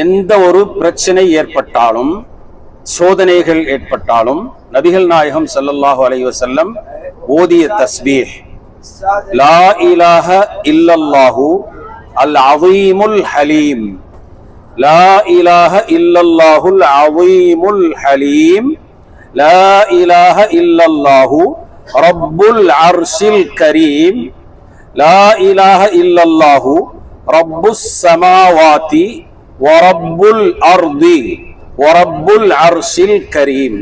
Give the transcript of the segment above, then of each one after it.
எந்த ஒரு பிரச்சனை ஏற்பட்டாலும் சோதனைகள் ஏற்பட்டாலும் நபிகள் நாயகம் சல்லல்லாஹு அலைஹி வசல்லம் ஓதிய தஸ்பீஹ் லா இலாஹ இல்லல்லாஹு அல் அவீமுல் ஹலீம் லா இலாஹ இல்லல்லாஹுல் அவீமுல் ஹலீம் லா இலாஹ இல்லல்லாஹு ரப்புல் அர்ஷில் கரீம் லா இலாஹ இல்லல்லாஹு ரப்புஸ் சமாவாதி ஒரப்புல் அர்தி ஒரப்புல் அர்ஷில் கரீம்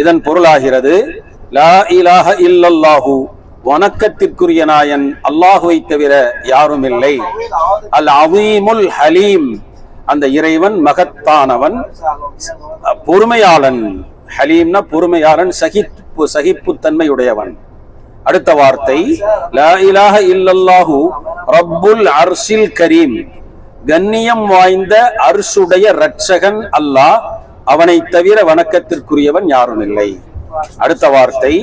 இதன் பொருளாகிறது லா இலாஹ இல்லல்லாஹு வணக்கத்திற்குரிய நாயன் அல்லாஹுவை தவிர யாரும் இல்லை அல் அவீமுல் ஹலீம் அந்த இறைவன் மகத்தானவன் பொறுமையாளன். ஹலீம்னா பொறுமையாளன் சகிப்பு சகிப்புத்தன்மையுடையவன். அடுத்த வார்த்தை லா இலாஹ இல்லல்லாஹு ரப்புல் அர்ஷில் கரீம். கண்ணியம் வாய்ந்த அர்ஷுடைய ரட்சகன் அல்லாஹ் அவனை தவிர வணக்கத்திற்குரியவன் யாரும் இல்லை அடுத்த வார்த்தை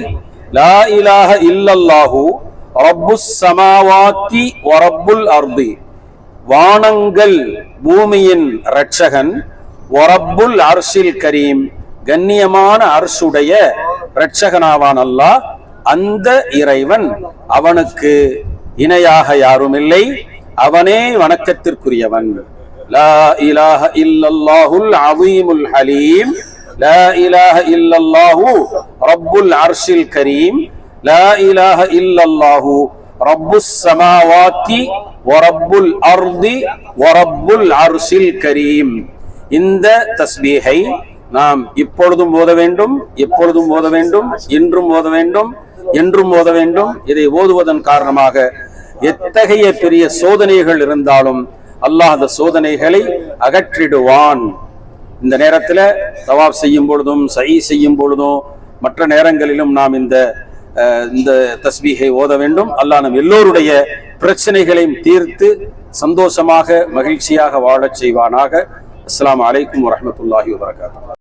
லா இலாஹ இல்லல்லாஹு ரப்புஸ் சமாவாத்தி வரப்புல் அர்தி. வானங்கள் பூமியின் ரட்சகன் ஒரப்புல் அர்ஷில் கரீம். கண்ணியமான அர்ஷுடைய ரட்சகனாவான் அல்லாஹ் அந்த இறைவன் அவனுக்கு இணையாக யாரும் இல்லை அவனே வணக்கத்திற்குரியவன். லா இலாஹ இல்லல்லாஹுல் அவீமுல் ஹலீம். லா இலாஹ இல்லல்லாஹு ரப்புல் அர்ஷில் கரீம். லா இலாஹ இல்லல்லாஹு ரப்புஸ் சமாவாத்தி வரப்புல் அர்தி வரப்புல் அர்ஷில் கரீம். இந்த தஸ்பீஹை நாம் இப்பொழுதும் ஓத வேண்டும் எப்பொழுதும் ஓத வேண்டும் இன்றும் ஓத வேண்டும் என்றும் ஓத வேண்டும். இதை ஓதுவதன் காரணமாக எத்தகைய பெரிய சோதனைகள் இருந்தாலும் அல்லாஹ் அந்த சோதனைகளை அகற்றிடுவான். இந்த நேரத்தில் தவாப் செய்யும் பொழுதும் சை செய்யும் பொழுதும் மற்ற நேரங்களிலும் நாம் இந்த இந்த தஸ்பீகை ஓத வேண்டும். அல்லாஹ் நம் எல்லோருடைய பிரச்சனைகளையும் தீர்த்து சந்தோஷமாக மகிழ்ச்சியாக வாழச் செய்வானாக. அஸ்லாம் அலைக்கும் வரமத்துல்லாஹி வபரகாத்துஹு.